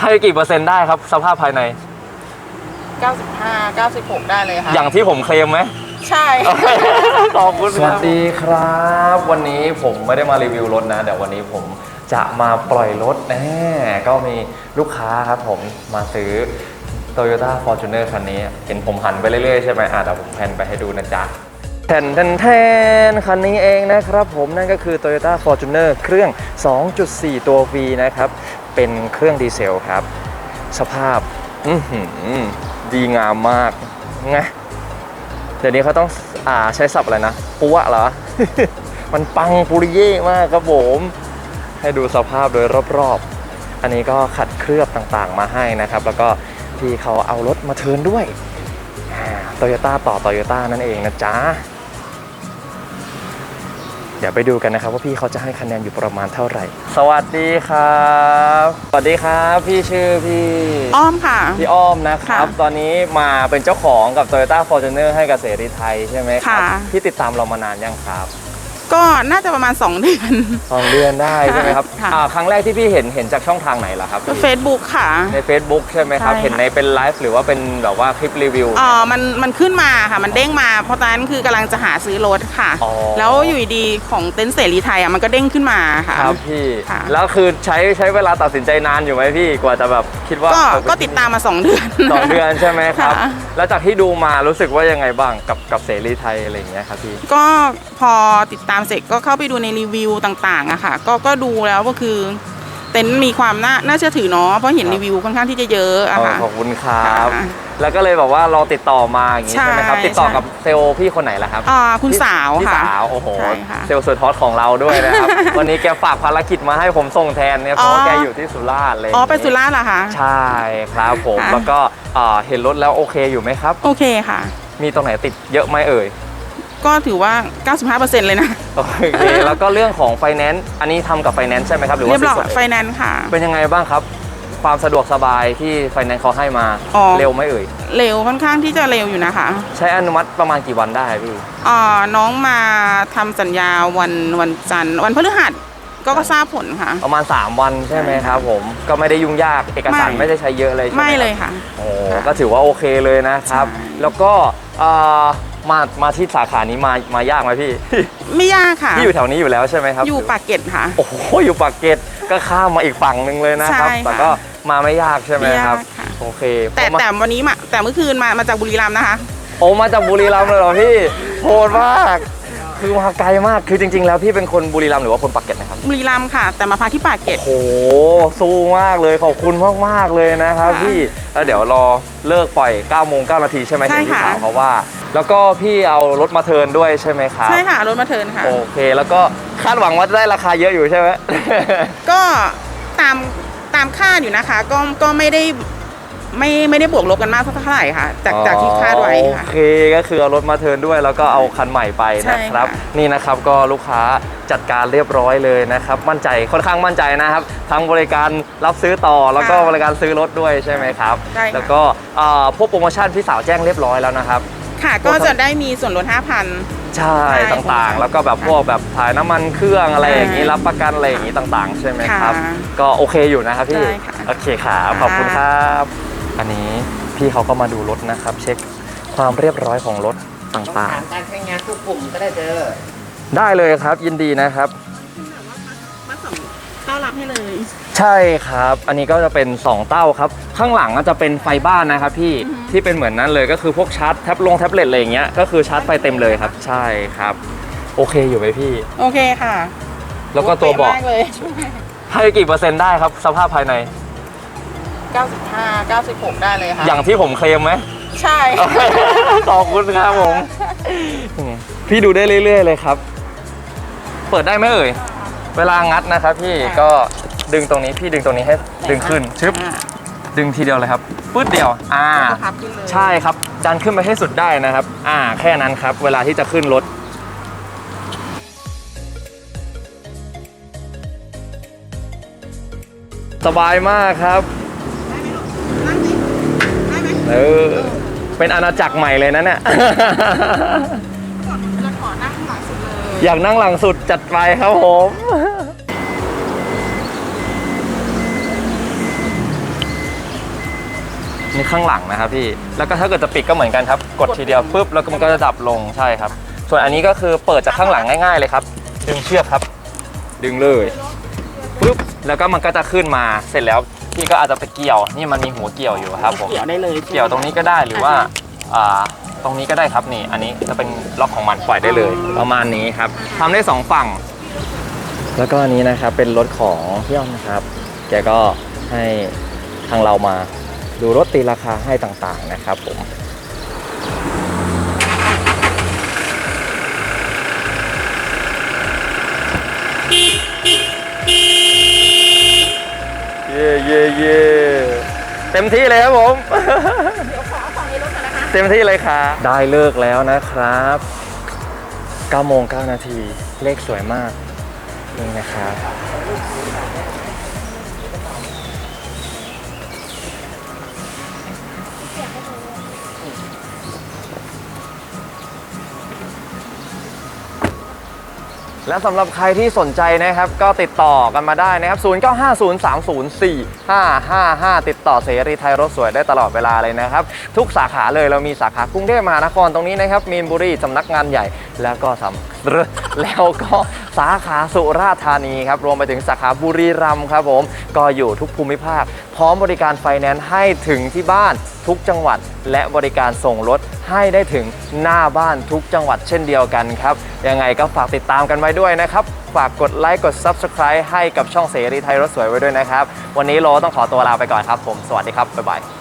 ให้กี่เปอร์เซ็นต์ได้ครับ สภาพภายใน 95 96 ได้เลยค่ะ อย่างที่ผมเคลมไหม ใช่ ขอบคุณสวัสดีครับ วันนี้ผมไม่ได้มารีวิวรถนะเดี๋ยววันนี้ผมจะมาปล่อยรถแน่ก็มีลูกค้าครับผมมาซื้อ Toyota Fortuner คันนี้ เห็นผมหันไปเรื่อยๆใช่ไหมอะเดี๋ยวผมแพนไปให้ดูนะจ๊ะ แทนแทนแทนคันนี้เองนะครับผมนั่นก็คือ Toyota Fortuner เครื่อง 2.4 ตัว V นะครับ เป็นเครื่องดีเซลครับ สภาพดีงามมากไงเดี๋ยวนี้เขาต้องอ่าใช้ศัพท์อะไรนะปัวเหรอ มันปังปุริเย่มากครับผม ให้ดูสภาพโดยรอบๆ อันนี้ก็ขัดเคลือบต่างๆ มาให้นะครับ แล้วก็ที่เขาเอารถมาเทินด้วยโตโยต้าต่อโตโยต้านั่นเองนะจ๊ะ เดี๋ยวไปดูกันนะครับ ว่าพี่เขาจะให้คะแนนอยู่ประมาณเท่าไหร่ สวัสดีครับ สวัสดีครับ พี่ชื่อพี่อ้อมค่ะ พี่อ้อมนะครับ ค่ะตอนนี้มาเป็นเจ้าของกับ Toyota Fortuner ให้กับเสรีไทยใช่ไหมครับค่ะ พี่ติดตามเรามานานยังครับ ก็น่าจะประมาณ 2 เดือน สองเดือนได้ใช่ไหมครับค่ะ อ่าครั้งแรกที่พี่เห็นเห็นจากช่องทางไหนล่ะครับพี่เฟซบุ๊กค่ะ ใน Facebook ใช่ไหมครับ ใช่ค่ะ เห็นในเป็นไลฟ์หรือว่าเป็นแบบว่าคลิปรีวิวอ๋อมันมันขึ้นมาค่ะมันเด้งมา เพราะตอนนั้นคือกำลังจะหาซื้อรถค่ะ อ๋อ แล้วอยู่ดีๆของเต็นท์เสรีไทยอะมันก็เด้งขึ้นมาค่ะ ครับพี่ ค่ะ แล้วคือใช้ใช้เวลาตัดสินใจนานอยู่ไหมพี่ กว่าจะแบบคิดว่าก็เออก็ติดตามมา 2 เดือน สองเดือนใช่ไหมครับ ค่ะ แล้วจากที่ดูมารู้สึกว่ายังไงบ้างกับกับเสรีไทยอะไรอย่างเงี้ยครับพี่ ก็พอติดตามเสร็จก็เข้าไปดูในรีวิวต่างๆอะค่ะ ก็ก็ดูแล้วก็คือ เต็นท์มีความน่าน่าเชื่อถือเนาะเพราะเห็นครับรีวิวค่อนข้างที่จะเยอะอะค่ะ ขอบคุณครับ ค่ะแล้วก็เลยแบบว่าเราติดต่อมาอย่างนี้ใช่ไหมครับ ใช่ติดต่อใช่ กับเซลล์พี่คนไหนล่ะครับอ่าคุณสาวพี่ค่ะ สาวโอ้โหใช่ค่ะเซลล์สุดฮอตของเราด้วยนะครับ วันนี้แกฝากภารกิจมาให้ผมส่งแทนเนี่ยเพราะว่าอ๋อ แกอยู่ที่สุราษฎร์เลยอ๋อไปสุราษฎร์เหรอคะ ใช่ครับผมค่ะ แล้วก็เอ่อเห็นรถแล้วโอเคอยู่ไหมครับ โอเคค่ะ มีตรงไหนติดเยอะไหมเอ่ย ก็ถือว่า 95%เลยนะ โอเคแล้วก็เรื่องของไฟแนนซ์อันนี้ทำกับไฟแนนซ์ใช่ไหมครับหรือเรีว่ายบร้อยซื้อสดไฟเองแนนซ์ค่ะ เป็นยังไงบ้างครับ ความสะดวกสบายที่ไฟแนนซ์เขาให้มาอ๋อ เร็วไหมเอ่ยเร็วค่อนข้างที่จะเร็วอยู่นะคะใช้อนุมัติประมาณกี่วันได้พี่อ่าน้องมาทำสัญญาวันวันจันทร์วันพฤหัสก็ก็ทราบผลค่ะ ประมาณ 3 วันใช่ไหมครับผมก็ไม่ได้ยุ่งยากเอกสารไม่ ไม่ได้ใช้เยอะเลยใช่ไหมไม่ครับ เลยค่ะ โอ้ค่ะก็ถือว่าโอเคเลยนะครับ ใช่ แล้วก็เอ่อ มามาที่สาขานี้มามายากไหมพี่ ไม่ยากค่ะ พี่อยู่แถวนี้อยู่แล้วใช่ไหมครับ อยู่ปากเกร็ดค่ะ โอ้โหอยู่ปากเกร็ดก็ข้ามมาอีกฝั่งหนึ่งเลยนะครับใช่ค่ะแต่ก็มาไม่ยากใช่ไหมไม่ยากครับค่ะโอเค แต่ผมมาแต่วันนี้มาแต่เมื่อคืนมามาจากบุรีรัมย์นะคะ โอ้มาจากบุรีรัมย์เลยเหรอพี่โหดมากคือมาไกลมาก คือจริง ๆ แล้วพี่เป็นคนบุรีรัมย์หรือว่าคนปากเกร็ดนะครับ บุรีรัมย์ค่ะ แต่มาพักที่ปากเกร็ดโอ้โหสู้มากเลย ขอบคุณมากๆเลยนะครับค่ะพี่ แล้วเดี๋ยวรอเลิกปล่อย9โมง9นาทีใช่ไหมใช่เห็นพี่ค่ะสาวเขาว่าแล้วก็พี่เอารถมาเทิร์นด้วยใช่ไหมครับใช่ค่ะรถมาเทิร์นค่ะ โอเค แล้วก็คาดหวังว่าจะได้ราคาเยอะอยู่ใช่ไหม ก็ตามตามคาดอยู่นะคะ ก็ก็ไม่ได้ไม่ไม่ได้บวกลบกันมากเท่าไหร่ค่ะ จากจากที่คาดไว้ค่ะ โอเคก็คือเอารถมาเทิร์นด้วย แล้วก็เอาคันใหม่ไปใช่นะครับค่ะ นี่นะครับก็ลูกค้าจัดการเรียบร้อยเลยนะครับ มั่นใจค่อนข้างมั่นใจนะครับ ทั้งบริการรับซื้อต่อแล้วก็บริการซื้อรถด้วยใช่ไหมครับ ใช่ค่ะแล้วก็เอ่อพวกโปรโมชั่นพี่สาวแจ้งเรียบร้อยแล้วนะครับ ค่ะก็จะได้มีส่วนลด5,000 ใช่ใช่ต่างๆค่ะแล้วก็แบบพวกแบบถ่ายน้ำมันเครื่องอะไรอย่างนี้ใช่รับประกันอะไรอย่างนี้ต่างๆ ใช่ไหมครับค่ะก็โอเคอยู่นะครับพี่ใช่ค่ะโอเคครับขอบคุณครับ อันนี้พี่เขาก็มาดูรถนะครับ เช็คความเรียบร้อยของรถต่างถามการใช้งานทุกกลุ่มก็ได้เจอๆได้เลยครับยินดีนะครับมาส่งต้อนรับให้เลย ใช่ครับ อันนี้ก็จะเป็น 2 เต้าครับ ข้างหลังก็จะเป็นไฟบ้านนะครับพี่อือฮึที่เป็นเหมือนนั้นเลยก็คือพวกชาร์จแท็บลงแท็บเล็ตอะไรอย่างเงี้ยก็คือชาร์จไฟเต็มเลยครับ ใช่ครับ โอเคอยู่ไหมพี่ โอเคค่ะแล้วก็ตัวเบาะโอคมากเลยให้กี่เปอร์เซ็นต์ได้ครับ สภาพภายใน 95 96 ได้เลยค่ะ อย่างที่ผมเคลมไหม ใช่ ขอบคุณครับผม พี่ดูได้เรื่อย ๆ เลยครับ เปิดได้ไหมเอ่ย เวลางัดนะครับพี่ก็ดึงตรงนี้พี่ดึงตรงนี้ให้ดึงขึ้นชึบอ่า ดึงทีเดียวเลยครับปื๊ดเดียวอ่าแล้วก็พับขึ้นเลยใช่ครับดันขึ้นไปให้สุดได้นะครับ อ่า แค่นั้นครับ เวลาที่จะขึ้นรถสบายมากครับนั่งดิได้ไหมเออเป็นอาณาจักรใหม่เลยนะเนี่ยจะขอนั่งข้างหลังสุดเลยอยากนั่งหลังสุดจัดไปครับผม นี่ข้างหลังนะครับพี่ แล้วก็ถ้าเกิดจะปิดก็เหมือนกันครับ กดทีเดียวปุ๊บแล้วก็มันก็จะดับลงใช่ครับ ส่วนอันนี้ก็คือเปิดจากข้างหลังง่ายๆเลยครับ ดึงเชือกครับ ดึงเลยปุ๊บแล้วก็มันก็จะขึ้นมาเสร็จแล้วพี่ก็อาจจะไปเกี่ยว นี่มันมีหัวเกี่ยวอยู่ครับผม เกี่ยวได้เลยใช่ไหมเกี่ยวตรงนี้ก็ได้หรือว่าอ่าตรงนี้ก็ได้ครับนี่ อันนี้จะเป็นล็อกของมันปล่อยได้เลย ประมาณนี้ครับทำได้สองฝั่ง แล้วก็อันนี้นะครับเป็นรถของพี่อ้อมนะครับ แกก็ให้ทางเรามา ดูรถตีราคาให้ต่างๆนะครับผมเย่เย่เย่เต็มที่เลยครับผมเต็มที่เลยครับได้เลิกแล้วนะครับ9โมง9นาทีเลขสวยมาก นี่นะครับ และสำหรับใครที่สนใจนะครับ ก็ติดต่อกันมาได้นะครับ 0950304555 ติดต่อเสรีไทยรถสวยได้ตลอดเวลาเลยนะครับ ทุกสาขาเลยเรามีสาขากรุงเทพมหานครตรงนี้นะครับมีนบุรีสำนักงานใหญ่ แล้วก็สำแล้วก็สาขาสุราษฎร์ธานีครับ รวมไปถึงสาขาบุรีรัมย์ครับผม ก็อยู่ทุกภูมิภาค พร้อมบริการไฟแนนซ์ให้ถึงที่บ้าน ทุกจังหวัด และบริการส่งรถให้ได้ถึงหน้าบ้านทุกจังหวัดเช่นเดียวกันครับ ยังไงก็ฝากติดตามกันไว้ด้วยนะครับ ฝากกดไลค์กด Subscribe ให้กับช่องเสรีไทยรถสวยไว้ด้วยนะครับ วันนี้โลต้องขอตัวลาไปก่อนครับผม สวัสดีครับ บ๊ายบาย